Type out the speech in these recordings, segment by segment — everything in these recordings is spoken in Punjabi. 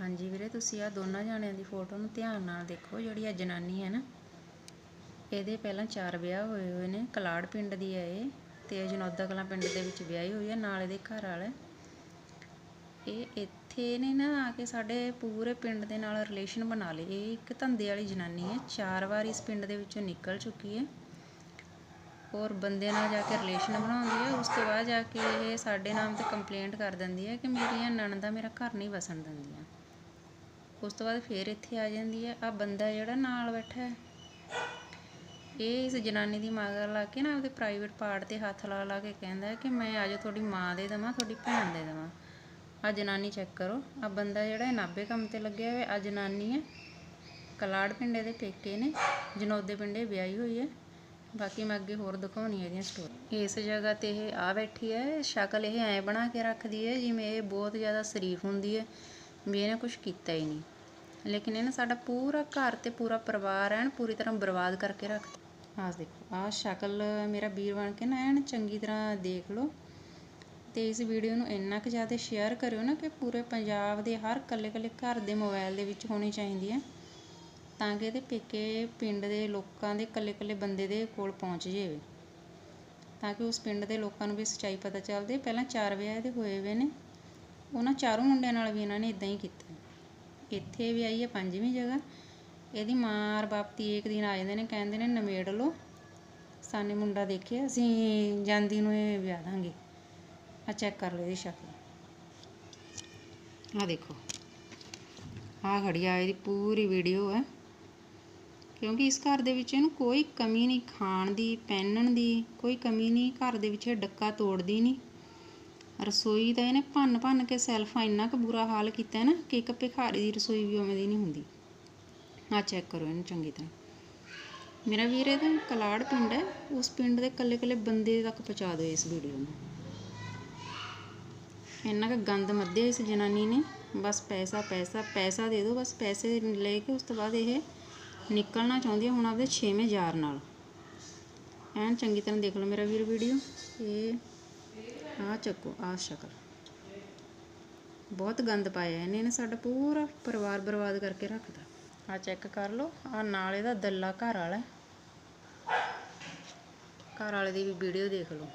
ਹਾਂਜੀ ਵੀਰੇ, ਤੁਸੀਂ ਆ ਦੋਨਾਂ ਜਾਣਿਆਂ ਦੀ ਫੋਟੋ ਨੂੰ ਧਿਆਨ ਨਾਲ ਦੇਖੋ, ਜਿਹੜੀ ਆ ਜਨਾਨੀ ਹੈ ਨਾ, ਇਹਦੇ ਪਹਿਲਾਂ ਚਾਰ ਵਿਆਹ ਹੋਏ ਹੋਏ ਨੇ, ਕਲਾੜ ਪਿੰਡ ਦੀ ਹੈ ਇਹ ਤੇ ਜਨੌਦਾ ਕਲਾਂ ਪਿੰਡ ਦੇ ਵਿੱਚ ਵਿਆਹੀ ਹੋਈ ਹੈ, ਨਾਲ ਇਹਦੇ ਘਰ ਵਾਲਾ ਇਹ ਇੱਥੇ ਨੇ ਨਾ ਆ ਕੇ ਸਾਡੇ ਪੂਰੇ ਪਿੰਡ ਦੇ ਨਾਲ ਰਿਲੇਸ਼ਨ ਬਣਾ ਲਈ ਇਹ ਇੱਕ ਧੰਦੇ ਵਾਲੀ ਜਨਾਨੀ ਹੈ, ਚਾਰ ਵਾਰ ਇਸ ਪਿੰਡ ਦੇ ਵਿੱਚੋਂ ਨਿਕਲ ਚੁੱਕੀ ਹੈ ਔਰ ਬੰਦੇ ਨਾਲ ਜਾ ਕੇ ਰਿਲੇਸ਼ਨ ਬਣਾਉਂਦੀ ਹੈ। ਉਸ ਤੋਂ ਬਾਅਦ ਜਾ ਕੇ ਇਹ ਸਾਡੇ ਨਾਮ ਤੇ ਕੰਪਲੇਂਟ ਕਰ ਦਿੰਦੀ ਹੈ ਕਿ ਮੇਰੀਆਂ ਨਣਦਾਂ ਮੇਰਾ ਘਰ ਨਹੀਂ ਵਸਣ ਦਿੰਦੀਆਂ। ਉਸ ਤੋਂ ਬਾਅਦ ਫੇਰ ਇੱਥੇ ਆ ਜਾਂਦੀ ਹੈ। ਆ ਬੰਦਾ ਜਿਹੜਾ ਨਾਲ ਬੈਠਾ ਹੈ। ਇਹ ਇਸ ਜਨਾਨੀ ਦੀ ਮਗਰ ਲਾ ਕੇ ਨਾ ਉਹਦੇ ਪ੍ਰਾਈਵੇਟ ਪਾਰਟ ਤੇ ਹੱਥ ਲਾ ਲਾ ਕੇ ਕਹਿੰਦਾ ਕਿ ਮੈਂ ਅੱਜ ਤੁਹਾਡੀ ਮਾਂ ਦੇ ਦਵਾਂ, ਤੁਹਾਡੀ ਭੈਣ ਦੇ ਦਵਾਂ। ਆ ਜਨਾਨੀ ਚੈੱਕ ਕਰੋ। ਆ ਬੰਦਾ ਜਿਹੜਾ ਇਹ ਨਾਭੇ ਕੰਮ ਤੇ ਲੱਗਿਆ ਹੋਇਆ ਆ ਜਨਾਨੀ ਹੈ। ਕਲਾੜ ਪਿੰਡੇ ਦੇ ਪੇਕੇ ਨੇ। ਜਨੋਦੇ ਪਿੰਡੇ ਵਿਆਹੀ ਹੋਈ ਹੈ। ਬਾਕੀ ਮੈਂ ਅੱਗੇ ਹੋਰ ਦਿਖਾਉਣੀ ਹੈ ਇਹਦੀਆਂ ਸਟੋਰੀ ਇਸ ਜਗ੍ਹਾ ਤੇ ਇਹ ਆ ਬੈਠੀ ਹੈ। ਸ਼ਕਲ ਇਹ ਐ ਬਣਾ ਕੇ ਰੱਖਦੀ ਹੈ, ਜਿਵੇਂ ਇਹ ਬਹੁਤ ਜ਼ਿਆਦਾ ਸ਼ਰੀਫ ਹੁੰਦੀ ਹੈ। ਵੀ ਇਹਨੇ ਕੁਝ ਕੀਤਾ ਹੀ ਨਹੀਂ। ਲੇਕਿਨ ਇਹਨੇ ਸਾਡਾ ਪੂਰਾ ਘਰ ਤੇ ਪੂਰਾ ਪਰਿਵਾਰ ਐਨ ਪੂਰੀ ਤਰ੍ਹਾਂ ਬਰਬਾਦ ਕਰਕੇ ਰੱਖਤਾ ਆਹ ਦੇਖੋ, ਆਹ ਸ਼ਕਲ ਮੇਰਾ ਵੀਰ ਬਣ ਕੇ ਨਾ ਐਨ ਚੰਗੀ ਤਰ੍ਹਾਂ ਦੇਖ ਲਓ। ਤੇ ਇਸ ਵੀਡੀਓ ਨੂੰ ਇੰਨਾ ਕੁ ਜ਼ਿਆਦਾ ਸ਼ੇਅਰ ਕਰਿਓ ਨਾ ਕਿ ਪੂਰੇ ਪੰਜਾਬ ਦੇ ਹਰ ਕੱਲੇ ਕੱਲੇ ਘਰ ਦੇ ਮੋਬਾਈਲ ਦੇ ਵਿੱਚ ਹੋਣੀ ਚਾਹੀਦੀ ਹੈ ਤਾਂ ਕਿ ਇਹਦੇ ਪੇਕੇ ਪਿੰਡ ਦੇ ਲੋਕਾਂ ਦੇ ਕੱਲੇ ਕੱਲੇ ਬੰਦੇ ਦੇ ਕੋਲ ਪਹੁੰਚ ਜਾਵੇ। ਤਾਂ ਕਿ ਉਸ ਪਿੰਡ ਦੇ ਲੋਕਾਂ ਨੂੰ ਵੀ ਸੱਚਾਈ ਪਤਾ ਚੱਲਦੇ। ਪਹਿਲਾਂ ਚਾਰ ਵਿਆਹ ਇਹਦੇ ਹੋਏ ਹੋਏ ਨੇ। ਉਹਨਾਂ ਚਾਰੋਂ ਮੁੰਡਿਆਂ ਨਾਲ ਵੀ ਇਹਨਾਂ ਨੇ ਇਦਾਂ ਹੀ ਕੀਤਾ। ਇੱਥੇ ਵੀ ਆਈ ਹੈ ਪੰਜਵੀਂ ਜਗ੍ਹਾ। ਇਹਦੀ ਮਾਂ ਔਰ ਬਾਪ ਤੀ ਇੱਕ ਦਿਨ ਆ ਜਾਂਦੇ ਨੇ, ਕਹਿੰਦੇ ਨੇ ਨਵੇੜ ਲੋ ਸਾਨੇ ਮੁੰਡਾ ਦੇਖਿਆ, ਅਸੀਂ ਜਾਂਦੀ ਨੂੰ ਇਹ ਵਿਆਹ ਦਾਂਗੇ। ਆ ਚੈੱਕ ਕਰ ਲਓ ਇਹਦੀ ਸ਼ਕਲ। ਆ ਦੇਖੋ। ਆ ਖੜੀ ਆ, ਇਹਦੀ ਪੂਰੀ ਵੀਡੀਓ ਹੈ ਕਿਉਂਕਿ ਇਸ ਘਰ ਦੇ ਵਿੱਚ ਇਹਨੂੰ ਕੋਈ ਕਮੀ ਨਹੀਂ, ਖਾਣ ਦੀ, ਪਹਿਨਣ ਦੀ, ਕੋਈ ਕਮੀ ਨਹੀਂ, ਘਰ ਦੇ ਵਿੱਚ ਡੱਕਾ ਤੋੜਦੀ ਨਹੀਂ। ਰਸੋਈ ਦਾ ਇਹਨੇ ਭੰਨ ਭੰਨ ਕੇ ਸੈਲਫਾਂ ਇੰਨਾ ਕੁ ਬੁਰਾ ਹਾਲ ਕੀਤਾ ਨਾ ਕਿ ਇੱਕ ਭਿਖਾਰੀ ਦੀ ਰਸੋਈ ਵੀ ਉਵੇਂ ਦੀ ਨਹੀਂ ਹੁੰਦੀ। ਆ ਚੈੱਕ ਕਰੋ ਇਹਨੂੰ ਚੰਗੀ ਤਰ੍ਹਾਂ। ਮੇਰਾ ਵੀਰ ਇਹਦਾ ਕਲਾੜ ਪਿੰਡ ਹੈ, ਉਸ ਪਿੰਡ ਦੇ ਇਕੱਲੇ ਇਕੱਲੇ ਬੰਦੇ ਤੱਕ ਪਹੁੰਚਾ ਦਿਓ ਇਸ ਵੀਡੀਓ ਨੂੰ। ਇੰਨਾ ਕੁ ਗੰਦ ਮੱਧਿਆ ਇਸ ਜਨਾਨੀ ਨੇ, ਬਸ ਪੈਸਾ ਪੈਸਾ ਪੈਸਾ ਦੇ ਦਿਓ, ਬਸ ਪੈਸੇ ਲੈ ਕੇ ਉਸ ਤੋਂ ਬਾਅਦ ਇਹ ਨਿਕਲਣਾ ਚਾਹੁੰਦੀ ਹੈ ਹੁਣ ਆਪਦੇ ਛੇਵੇਂ ਯਾਰ ਨਾਲ। ਐਨ ਚੰਗੀ ਤਰ੍ਹਾਂ ਦੇਖ ਲਓ ਮੇਰਾ ਵੀਰ ਵੀਡੀਓ ਇਹ ਆ ਚੱਕੋ ਆ ਸ਼ਕਲ। ਬਹੁਤ ਗੰਦ ਪਾਇਆ ਇਹਨੇ ਨੇ ਸਾਡਾ ਪੂਰਾ ਪਰਿਵਾਰ ਬਰਬਾਦ ਕਰਕੇ ਰੱਖਦਾ ਆ ਚੈੱਕ ਕਰ ਲਓ ਆ ਨਾਲ ਇਹਦਾ ਦੱਲਾ ਘਰ ਵਾਲਾ ਘਰ ਵਾਲੇ ਦੀ ਵੀ ਵੀਡੀਓ ਦੇਖ ਲਓ।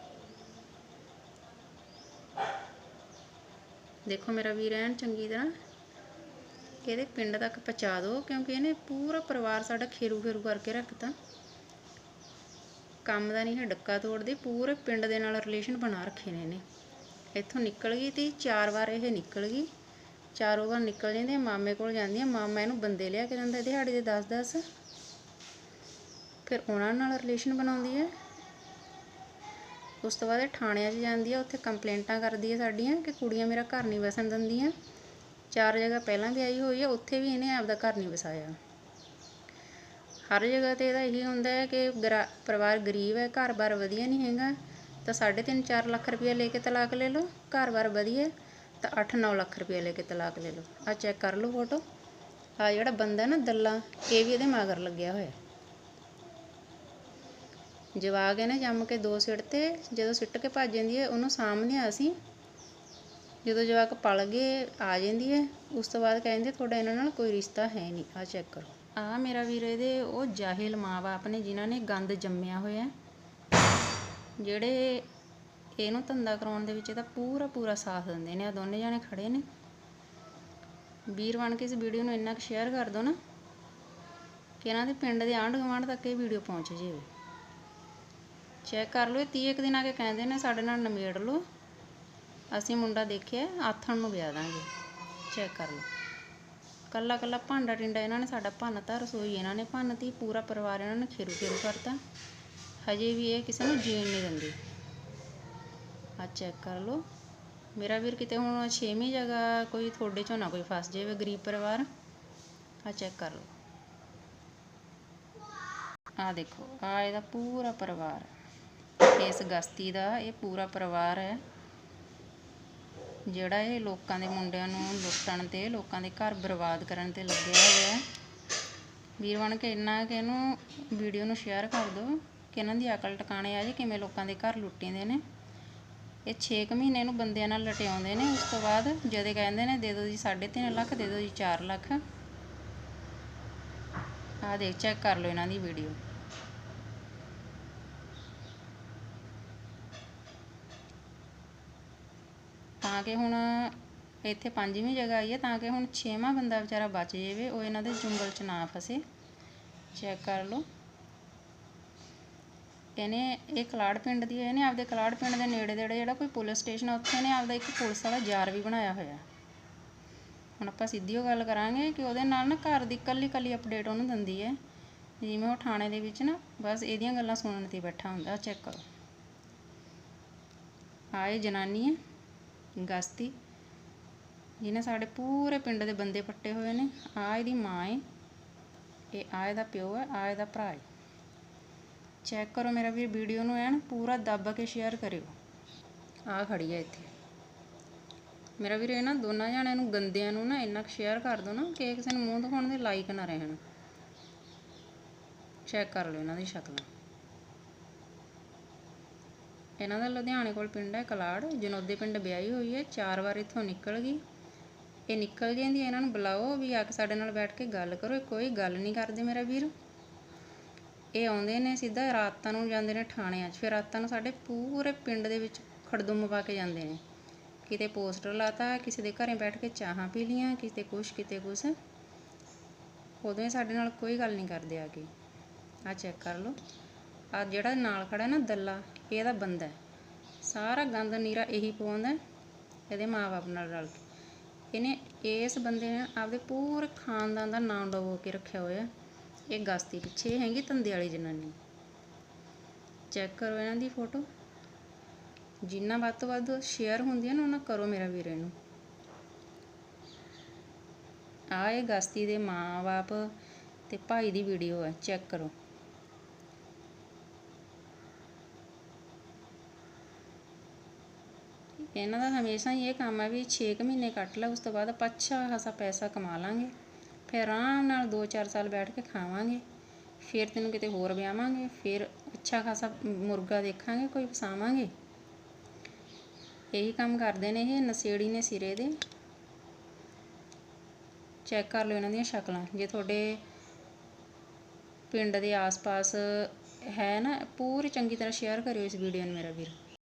ਦੇਖੋ ਮੇਰਾ ਵੀਰ ਐਨ ਚੰਗੀ ਤਰ੍ਹਾਂ ਇਹਦੇ ਪਿੰਡ ਤੱਕ ਪਹੁੰਚਾ ਦਿਓ, ਕਿਉਂਕਿ ਇਹਨੇ ਪੂਰਾ ਪਰਿਵਾਰ ਸਾਡਾ ਖੇਰੂ ਖੇਰੂ ਕਰਕੇ ਰੱਖਤਾ। ਕੰਮ ਦਾ ਨਹੀਂ ਹੈ ਡੱਕਾ ਤੋੜਦੀ, ਪੂਰੇ ਪਿੰਡ ਦੇ ਨਾਲ ਰਿਲੇਸ਼ਨ ਬਣਾ ਰੱਖੇ ਨੇ ਇਹਨੇ। ਇੱਥੋਂ ਨਿਕਲ ਗਈ ਤੇ, ਚਾਰ ਵਾਰ ਇਹ ਨਿਕਲ ਗਈ। ਚਾਰੋਂ ਵਾਰ ਨਿਕਲ ਜਾਂਦੇ ਮਾਮੇ ਕੋਲ ਜਾਂਦੀ ਹੈ ਮਾਮਾ ਇਹਨੂੰ ਬੰਦੇ ਲਿਆ ਕੇ ਦਿੰਦਾ, ਦਿਹਾੜੀ ਦੇ 10 10 ਫਿਰ ਉਹਨਾਂ ਨਾਲ ਰਿਲੇਸ਼ਨ ਬਣਾਉਂਦੀ ਹੈ। ਉਸ ਤੋਂ ਬਾਅਦ ਇਹ ਥਾਣਿਆਂ 'ਚ ਜਾਂਦੀ ਆ ਉੱਥੇ ਕੰਪਲੇਂਟਾਂ ਕਰਦੀ ਹੈ ਸਾਡੀਆਂ ਕਿ ਕੁੜੀਆਂ ਮੇਰਾ ਘਰ ਨਹੀਂ ਵਸਣ ਦਿੰਦੀਆਂ। ਚਾਰ ਜਗ੍ਹਾ ਪਹਿਲਾਂ ਵੀ ਆਈ ਹੋਈ ਆ ਉੱਥੇ ਵੀ ਇਹਨੇ ਆਪਦਾ ਘਰ ਨਹੀਂ ਵਸਾਇਆ। ਹਰ ਜਗ੍ਹਾ ਤੇ ਇਹਦਾ ਇਹੀ ਹੁੰਦਾ ਹੈ ਕਿ ਗਰਾ- ਪਰਿਵਾਰ ਗਰੀਬ ਹੈ, ਘਰ-ਬਾਰ ਵਧੀਆ ਨਹੀਂ ਹੈਗਾ, ਤਾਂ 3.5 4 ਲੱਖ ਰੁਪਇਆ ਲੈ ਕੇ ਤਲਾਕ ਲੈ ਲਓ, ਘਰ-ਬਾਰ ਵਧੀਆ ਤਾਂ 8-9 ਲੱਖ ਰੁਪਇਆ ਲੈ ਕੇ ਤਲਾਕ ਲੈ ਲਓ। ਆ ਚੈੱਕ ਕਰ ਲਓ ਫੋਟੋ ਆ ਜਿਹੜਾ ਬੰਦਾ ਨਾ ਦੱਲਾ, ਇਹ ਵੀ ਇਹਦੇ ਮਗਰ ਲੱਗਿਆ ਹੋਇਆ ਜਵਾਗ ਇਹਨੇ ਜੰਮ ਕੇ ਦੋ ਸਿੱਟ ਤੇ, ਜਦੋਂ ਸਿੱਟ ਕੇ ਭੱਜ ਜਾਂਦੀ ਹੈ, ਉਹਨੂੰ ਸਾਹਮਣੇ ਆ ਅਸੀਂ। ਜਦੋਂ ਜਵਾਕ ਪਲ ਗਏ, ਆ ਜਾਂਦੀ ਹੈ, ਉਸ ਤੋਂ ਬਾਅਦ ਕਹਿੰਦੇ, ਤੁਹਾਡਾ ਇਹਨਾਂ ਨਾਲ ਕੋਈ ਰਿਸ਼ਤਾ ਹੈ ਨਹੀਂ। ਆ ਚੈੱਕ ਕਰੋ। ਆ ਮੇਰਾ ਵੀਰ ਇਹਦੇ, ਉਹ ਜਾਹਿਲ ਮਾਂ-ਬਾਪ ਨੇ ਜਿਨ੍ਹਾਂ ਨੇ ਗੰਦ ਜੰਮਿਆ ਹੋਇਆ ਜਿਹੜੇ ਇਹਨੂੰ ਧੰਦਾ ਕਰਾਉਣ ਦੇ ਵਿੱਚ ਇਹਦਾ ਪੂਰਾ ਪੂਰਾ ਸਾਥ ਦਿੰਦੇ ਨੇ ਆ ਦੋਨੇ ਜਾਣੇ ਖੜੇ ਨੇ। ਵੀਰ ਬਣ ਕੇ ਇਸ ਵੀਡੀਓ ਨੂੰ ਇੰਨਾ ਕੁ ਸ਼ੇਅਰ ਕਰ ਦਿਓ ਨਾ ਕਿ ਇਹਨਾਂ ਦੇ ਪਿੰਡ ਦੇ ਆਂਢ ਗੁਆਂਢ ਤੱਕ ਇਹ ਵੀਡੀਓ ਪਹੁੰਚ ਜਾਵੇ ਚੈੱਕ ਕਰ ਲਓ, ਇਹ 30 ਇੱਕ ਦਿਨ ਆ ਕੇ ਕਹਿੰਦੇ ਨੇ ਸਾਡੇ ਨਾਲ ਨਿਮੇੜ ਲਓ। ਅਸੀਂ ਮੁੰਡਾ ਦੇਖਿਆ, ਆਥਣ ਨੂੰ ਵਿਆਹ ਦਾਂਗੇ। ਚੈੱਕ ਕਰ ਲਓ। ਕੱਲਾ ਕੱਲਾ ਭਾਂਡਾ ਟਿੰਡਾ ਇਹਨਾਂ ਨੇ ਸਾਡਾ ਭੰਨਤਾ ਰਸੋਈ ਇਹਨਾਂ ਨੇ ਭੰਨਤੀ ਪੂਰਾ ਪਰਿਵਾਰ ਇਹਨਾਂ ਨੇ ਖੇਰੂ ਖੇਰੂ ਕਰਤਾ। ਹਜੇ ਵੀ ਇਹ ਕਿਸੇ ਨੂੰ ਜੀਣ ਨਹੀਂ ਦਿੰਦੇ। ਆ ਚੈੱਕ ਕਰ ਲਓ। ਮੇਰਾ ਵੀਰ ਕਿਤੇ ਹੁਣ ਛੇਵੀਂ ਜਗ੍ਹਾ ਕੋਈ ਤੁਹਾਡੇ ਚੋਂ ਨਾ ਕੋਈ ਫਸ ਜਾਵੇ, ਗਰੀਬ ਪਰਿਵਾਰ। ਆ ਚੈੱਕ ਕਰ ਲਓ। ਆ ਦੇਖੋ ਆ ਇਹਦਾ ਪੂਰਾ ਪਰਿਵਾਰ। ਇਸ ਗਸਤੀ ਦਾ ਇਹ ਪੂਰਾ ਪਰਿਵਾਰ ਹੈ। ਜਿਹੜਾ ਇਹ ਲੋਕਾਂ ਦੇ ਮੁੰਡਿਆਂ ਨੂੰ ਲੁੱਟਣ ਤੇ ਲੋਕਾਂ ਦੇ ਘਰ ਬਰਬਾਦ ਕਰਨ ਤੇ ਲੱਗਿਆ ਹੋਇਆ ਹੈ। ਵੀਰ ਬਣ ਕੇ ਇੰਨਾ ਕਿ ਇਹਨੂੰ ਵੀਡੀਓ ਨੂੰ ਸ਼ੇਅਰ ਕਰ ਦਿਓ ਕਿ ਇਹਨਾਂ ਦੀ ਅਕਲ ਟਿਕਾਣੇ ਆ ਜੇ ਕਿਵੇਂ ਲੋਕਾਂ ਦੇ ਘਰ ਲੁੱਟੀਂਦੇ ਨੇ। ਇਹ 6 ਮਹੀਨੇ ਨੂੰ ਬੰਦਿਆਂ ਨਾਲ ਲਟਿਆਉਂਦੇ ਨੇ। ਉਸ ਤੋਂ ਬਾਅਦ ਜਦੇ ਕਹਿੰਦੇ ਨੇ, ਦੇ ਦਿਓ ਜੀ 3.5 ਲੱਖ, ਦੇ ਦਿਓ ਜੀ 4 ਲੱਖ। ਆਹ ਦੇਖ ਚੈੱਕ ਕਰ ਲਓ ਇਹਨਾਂ ਦੀ ਵੀਡੀਓ। ਤਾਂ ਕਿ ਹੁਣ ਇੱਥੇ ਪੰਜਵੀਂ ਜਗ੍ਹਾ ਆਈ ਹੈ, ਤਾਂ ਕਿ ਹੁਣ ਛੇਵਾਂ ਬੰਦਾ ਵਿਚਾਰਾ ਬਚ ਜਾਵੇ, ਉਹ ਇਹਨਾਂ ਦੇ ਜੁੰਗਲ 'ਚ ਨਾ ਫਸੇ। ਚੈੱਕ ਕਰ ਲਓ। ਇਹਨੇ ਇਹ ਕਲਾੜ ਪਿੰਡ ਦੀ, ਇਹਨੇ ਆਪਦੇ ਕਲਾੜ ਪਿੰਡ ਦੇ ਨੇੜੇ ਦੇੜੇ ਜਿਹੜਾ ਕੋਈ ਪੁਲਿਸ ਸਟੇਸ਼ਨ ਆ, ਉੱਥੇ ਇਹਨੇ ਆਪਦਾ ਇੱਕ ਪੁਲਿਸ ਵਾਲਾ ਜਾਰ ਵੀ ਬਣਾਇਆ ਹੋਇਆ। ਹੁਣ ਆਪਾਂ ਸਿੱਧੀ ਉਹ ਗੱਲ ਕਰਾਂਗੇ ਕਿ ਉਹਦੇ ਨਾਲ ਨਾ ਘਰ ਦੀ ਕੱਲੀ ਕੱਲੀ ਅਪਡੇਟ ਉਹਨੂੰ ਦਿੰਦੀ ਹੈ। ਜਿਵੇਂ ਉਹ ਥਾਣੇ ਦੇ ਵਿੱਚ ਨਾ, ਬਸ ਇਹਦੀਆਂ ਗੱਲਾਂ ਸੁਣਨ ਤੇ ਬੈਠਾ ਹੁੰਦਾ ਚੈੱਕ ਕਰੋ। ਆਏ ਜਨਾਨੀ ਹੈ। ਗਸਤੀ, ਜਿਹਨੇ ਸਾਡੇ ਪੂਰੇ ਪਿੰਡ ਦੇ ਬੰਦੇ ਪੱਟੇ ਹੋਏ ਨੇ। ਆ ਇਹਦੀ ਮਾਂ ਏ। ਇਹ ਆ ਇਹਦਾ ਪਿਓ ਹੈ ਆ ਇਹਦਾ ਭਰਾ ਹੈ ਚੈੱਕ ਕਰੋ ਮੇਰਾ ਵੀਰ, ਵੀਡੀਓ ਨੂੰ ਐਨ ਪੂਰਾ ਦੱਬ ਕੇ ਸ਼ੇਅਰ ਕਰਿਓ। ਆ ਖੜੀ ਹੈ ਇੱਥੇ। ਮੇਰਾ ਵੀਰ ਇਹਨਾਂ ਦੋਨਾਂ ਜਣਿਆਂ ਨੂੰ, ਗੰਦਿਆਂ ਨੂੰ ਨਾ ਇੰਨਾ ਸ਼ੇਅਰ ਕਰ ਦਿਓ ਨਾ ਕਿ ਕਿਸੇ ਨੂੰ ਮੂੰਹ ਦਿਖਾਉਣ ਦੇ ਲਾਇਕ ਨਾ ਰਹਿਣ। ਚੈੱਕ ਕਰ ਲਓ ਇਹਨਾਂ ਦੀ ਸ਼ਕਲਾਂ। ਇਹਨਾਂ ਦਾ ਲੁਧਿਆਣੇ ਕੋਲ ਪਿੰਡ ਹੈ ਕਲਾੜ, ਜਨੋਦੇ ਪਿੰਡ ਵਿਆਹੀ ਹੋਈ ਹੈ, ਚਾਰ ਵਾਰ ਇੱਥੋਂ ਨਿਕਲ ਗਈ। ਇਹ ਨਿਕਲ ਜਾਂਦੀ ਹੈ ਇਹਨਾਂ ਨੂੰ ਬੁਲਾਓ ਵੀ ਆ ਕੇ ਸਾਡੇ ਨਾਲ ਬੈਠ ਕੇ ਗੱਲ ਕਰੋ, ਇਹ ਕੋਈ ਗੱਲ ਨਹੀਂ ਕਰਦੇ ਮੇਰਾ ਵੀਰ। ਇਹ ਆਉਂਦੇ ਨੇ ਸਿੱਧਾ ਰਾਤਾਂ ਨੂੰ ਜਾਂਦੇ ਨੇ ਥਾਣਿਆਂ 'ਚ, ਫਿਰ ਰਾਤਾਂ ਨੂੰ ਸਾਡੇ ਪੂਰੇ ਪਿੰਡ ਦੇ ਵਿੱਚ ਖੜਦੁੰਮ ਪਾ ਕੇ ਜਾਂਦੇ ਨੇ। ਕਿਤੇ ਪੋਸਟਰ ਲਾਤਾ, ਕਿਸੇ ਦੇ ਘਰੇ ਬੈਠ ਕੇ ਚਾਹਾਂ ਪੀ ਲੀਆਂ ਕਿਤੇ ਕੁਛ ਕਿਤੇ ਕੁਛ। ਉਦੋਂ ਇਹ ਸਾਡੇ ਨਾਲ ਕੋਈ ਗੱਲ ਨਹੀਂ ਕਰਦੇ ਆ ਕੇ। ਆ ਚੈੱਕ ਕਰ ਲਓ। ਆ ਜਿਹੜਾ ਨਾਲ ਖੜਾ ਨਾ ਦੱਲਾ ਇਹ ਇਹਦਾ ਬੰਦਾ ਸਾਰਾ ਗੰਦ ਨੀਰਾ ਇਹੀ ਪਵਾਉਂਦਾ ਹੈ, ਇਹਦੇ ਮਾਪੇ ਨਾਲ ਰਲ ਕੇ। ਇਹਨੇ ਇਸ ਬੰਦੇ ਨੇ ਆਪਦੇ ਪੂਰੇ ਖਾਨਦਾਨ ਦਾ ਨਾਮ ਡਬੋ ਕੇ ਰੱਖਿਆ ਹੋਇਆ ਇਹ ਗਸਤੀ ਪਿੱਛੇ ਹੈਗੀ ਧੰਦੇ ਵਾਲੀ ਜਨਾਨੀ। ਚੈੱਕ ਕਰੋ ਇਹਨਾਂ ਦੀ ਫੋਟੋ। ਜਿੰਨਾ ਵੱਧ ਤੋਂ ਵੱਧ ਸ਼ੇਅਰ ਹੁੰਦੀਆਂ ਨਾ ਉਹਨਾਂ ਕਰੋ ਮੇਰਾ ਵੀਰ ਇਹਨੂੰ ਆ ਇਹ ਗਸਤੀ ਦੇ ਮਾਂ-ਬਾਪ ਤੇ ਭਾਈ ਦੀ ਵੀਡੀਓ ਹੈ ਚੈੱਕ ਕਰੋ। ਇਹਨਾਂ ਦਾ ਹਮੇਸ਼ਾ ਹੀ ਇਹ ਕੰਮ ਹੈ ਵੀ 6 ਮਹੀਨੇ ਕੱਟ ਲਓ ਉਸ ਤੋਂ ਬਾਅਦ ਆਪਾਂ ਅੱਛਾ ਖਾਸਾ ਪੈਸਾ ਕਮਾ ਲਾਂਗੇ। ਫਿਰ ਆਰਾਮ ਨਾਲ 2-4 ਸਾਲ ਬੈਠ ਕੇ ਖਾਵਾਂਗੇ। ਫਿਰ ਤੈਨੂੰ ਕਿਤੇ ਹੋਰ ਵਿਆਹਾਂਗੇ, ਫਿਰ ਅੱਛਾ ਖਾਸਾ ਮੁਰਗਾ ਦੇਖਾਂਗੇ, ਕੋਈ ਫਸਾਵਾਂਗੇ ਇਹੀ ਕੰਮ ਕਰਦੇ ਨੇ ਇਹ ਨਸ਼ੇੜੀ ਨੇ ਸਿਰੇ ਦੇ। ਚੈੱਕ ਕਰ ਲਓ ਇਹਨਾਂ ਦੀਆਂ ਸ਼ਕਲਾਂ। ਜੇ ਤੁਹਾਡੇ ਪਿੰਡ ਦੇ ਆਸ-ਪਾਸ ਹੈ ਨਾ, ਪੂਰੀ ਚੰਗੀ ਤਰ੍ਹਾਂ ਸ਼ੇਅਰ ਕਰਿਓ ਇਸ ਵੀਡੀਓ ਨੂੰ ਮੇਰਾ ਵੀਰ।